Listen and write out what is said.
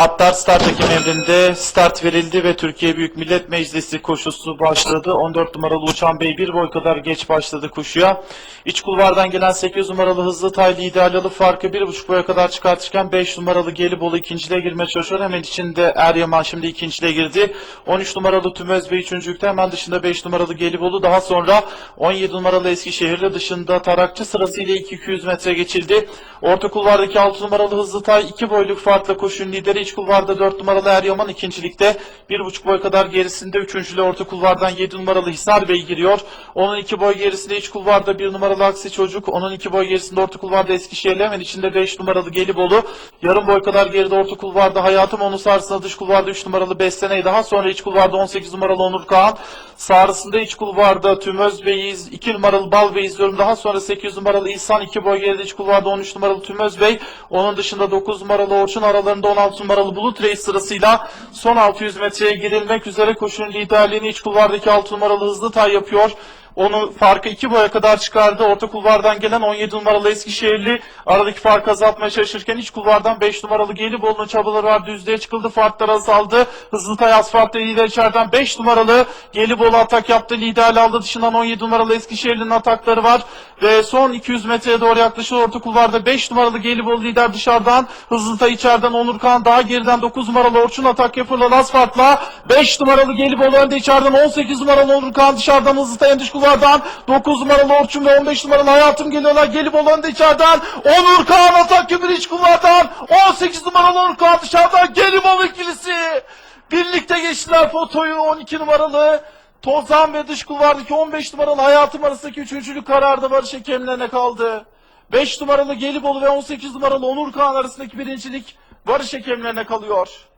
Atlar start emrinde start verildi ve Türkiye Büyük Millet Meclisi koşusu başladı. 14 numaralı Uçan Bey bir boy kadar geç başladı koşuya. İç kulvardan gelen 8 numaralı Hızlı Tay liderli farkı 1,5 boya kadar çıkartırken 5 numaralı Gelibolu ikinciliğe girmeye çalışıyor. Hemen içinde Eryaman şimdi ikinciliğe girdi. 13 numaralı Tümöz Bey üçüncülükte hemen dışında 5 numaralı Gelibolu daha sonra 17 numaralı Eskişehir'le dışında Tarakçı sırasıyla 200 metre geçildi. Orta kulvardaki 6 numaralı Hızlı Tay 2 boyluk farkla koşunun lideri iç kulvarda 4 numaralı Eryaman ikincilikte 1,5 boy kadar gerisinde üçüncülü orta kulvardan 7 numaralı Hisar Bey giriyor. Onun 2 boy gerisinde iç kulvarda 1 numaralı Aksi Çocuk. Onun 2 boy gerisinde orta kulvarda Eskişehir'le hemen içinde 5 numaralı Gelibolu. Yarım boy kadar geride orta kulvarda Hayatım onu sarsına dış kulvarda 3 numaralı Beslene'yi daha sonra iç kulvarda 18 numaralı Onur Kağan. Sağrısında iç kulvarda Tümöz Bey'iz, 2 numaralı Bal Bey izliyorum. Daha sonra 8 numaralı İhsan 2 boy geride iç kulvarda 13 numaralı Tümöz Bey. Onun dışında 9 numaralı Orçun aralarında 16 numaralı Bulut Reis sırasıyla son 600 metreye girilmek üzere koşunun liderliğini iç kulvardaki 6 numaralı Hızlı Tay yapıyor. Onu farkı 2 boya kadar çıkardı. Orta kulvardan gelen 17 numaralı Eskişehirli aradaki farkı azaltmaya çalışırken iç kulvardan 5 numaralı Gelibolu'nun çabaları var. Düzlüğe çıkıldı. Farklar azaldı. Hızlı Tay asfaltta lider içeriden 5 numaralı Gelibolu atak yaptı. Liderli aldı. Dışından 17 numaralı Eskişehirli'nin atakları var. Ve son 200 metreye doğru yaklaşıyor. Orta kulvarda 5 numaralı Gelibolu lider dışarıdan. Hızlı Tay içeriden Onur Kağan daha geriden 9 numaralı Orçun atak yapıyorlar asfaltla. 5 numaralı Gelibolu önde içeriden 18 numaralı Onur Kağan dışarıdan Hızlı Tay en kulvardan 9 numaralı Orçun ve 15 numaralı Hayatım geliyorlar. Gelibolu önde içeriden Onur Kağan atak yapıyor iç kulvardan. 18 numaralı Onur Kağan dışarıdan Gelibolu ikilisi. Birlikte geçtiler fotoyu 12 numaralı. Tozan ve dış kulvardaki 15 numaralı hayatım arasındaki üçüncülük kararda Barış Hakemlerine kaldı. 5 numaralı Gelibolu ve 18 numaralı Onur Kağan arasındaki birincilik Barış Hakemlerine kalıyor.